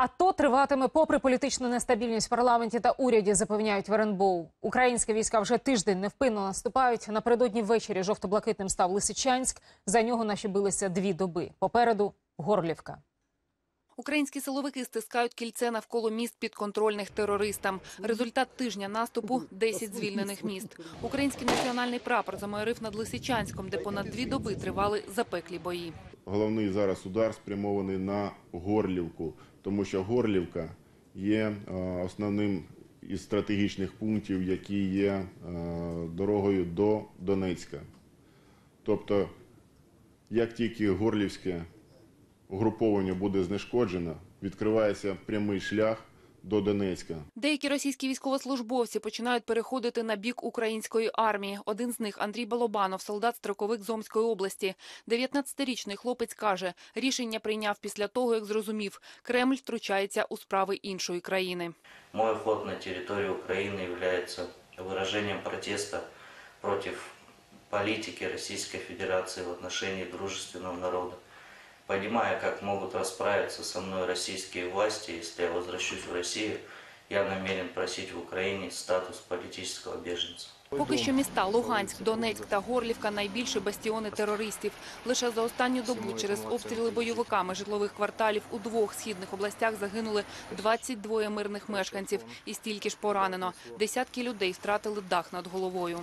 АТО триватиме попри політичну нестабільність в парламенті та уряді, запевняють в РНБО. Українські війська вже тиждень невпинно наступають. Напередодні ввечері жовто-блакитним став Лисичанськ. За нього наші билися дві доби. Попереду Горлівка. Українські силовики стискають кільце навколо міст підконтрольних терористам. Результат тижня наступу – 10 звільнених міст. Український національний прапор замайорив над Лисичанськом, де понад дві доби тривали запеклі бої. Головний зараз удар спрямований на Горлівку, тому що Горлівка є е, основним із стратегічних пунктів, які є е, дорогою до Донецька. Тобто, як тільки Горлівське угруповання буде знешкоджено, відкривається прямий шлях до Донецька. Деякі російські військовослужбовці починають переходити на бік української армії. Один з них – Андрій Балобанов, солдат-строковик з Омської області. 19-річний хлопець каже, рішення прийняв після того, як зрозумів, Кремль втручається у справи іншої країни. Мой вход на территорию Украины является выражением протеста против политики Российской Федерации в отношении дружественного народа. Понимая, как могут расправиться со мной российские власти, если я возвращусь в Россию, я намерен просить в Украине статус политического беженца. Поки що міста Луганськ, Донецьк та Горлівка – найбільші бастіони терористів. Лише за останню добу через обстріли бойовиками житлових кварталів у двох східних областях загинули 22 мирних мешканців і стільки ж поранено. Десятки людей втратили дах над головою.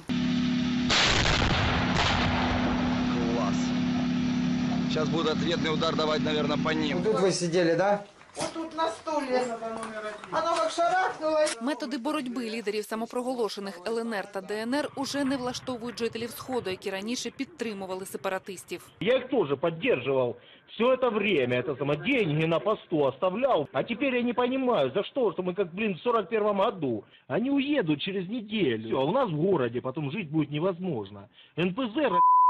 Сейчас будет ответный удар давать, наверное, по ним. Тут вы сидели, да? Вот тут на стуле. Оно как шарахнуло. Методи боротьби лідерів самопроголошених ЛНР та ДНР уже не влаштовують жителів Сходу, які раніше підтримували сепаратистів. Я их тоже поддерживал все это время, это само деньги на посту оставлял. А теперь я не понимаю, за что, что мы как, блин, в 41 году. Они уедут через неделю. Всё, а у нас в городе потом жить будет невозможно. НПЗ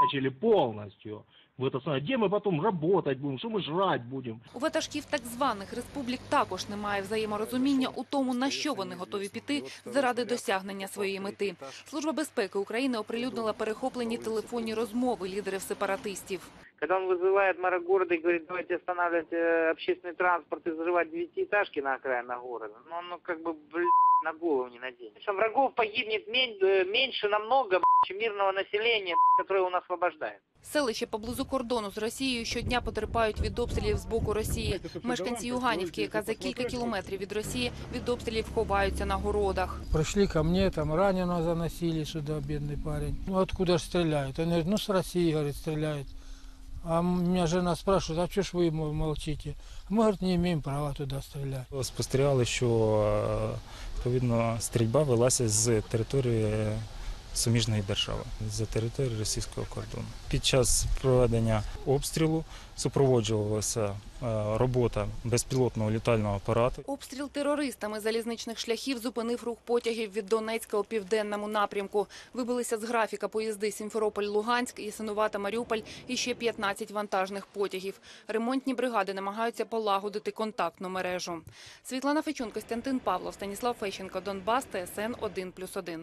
начали полностью. В это самое, где мы потом работать будем, что мы жрать будем? У ватажків так званих республік також немає взаєморозуміння у тому, на що вони готові піти заради досягнення своєї мети. Служба безпеки України оприлюднила перехоплені телефонні розмови лідерів сепаратистів. Когда он вызывает мэра города и говорит, давайте останавливать э, общественный транспорт и взрывать девятиэтажки на окраинах города, ну, ну как бы, блядь, на голову не наденешь. Что Врагов погибнет мен- э, меньше намного, блядь, чем мирного населения, блядь, которое он освобождает. Селища поблизу кордону з Росією щодня потерпають від обстрілів з боку Росії. Мешканці Юганівки, яка за кілька кілометрів від Росії, від обстрілів ховаються на городах. Пришли ко мне, там раненого заносили сюда, бедный парень. Ну откуда ж стреляют? Они говорят, ну с России, говорит, стреляют. А меня жена спрашивает, а что ж вы мол- молчите? Мы, говорит, не имеем права туда стрелять. Спостерігали, що е, відповідно стрільба велася з території суміжної держави, з території російського кордону. Під час проведення обстрілу супроводжувалася е, робота безпілотного літального апарату. Обстріл терористами залізничних шляхів зупинив рух потягів від Донецька у південному напрямку. Вибилися з графіка поїзди Сімферополь-Луганськ, Ясинувата-Маріуполь і ще 15 вантажних потягів. Ремонтні бригади намагаються полагодити контактну мережу. Світлана Фечун, Костянтин Павлов, Станіслав Фещенко, Донбас, ТСН 1+,1.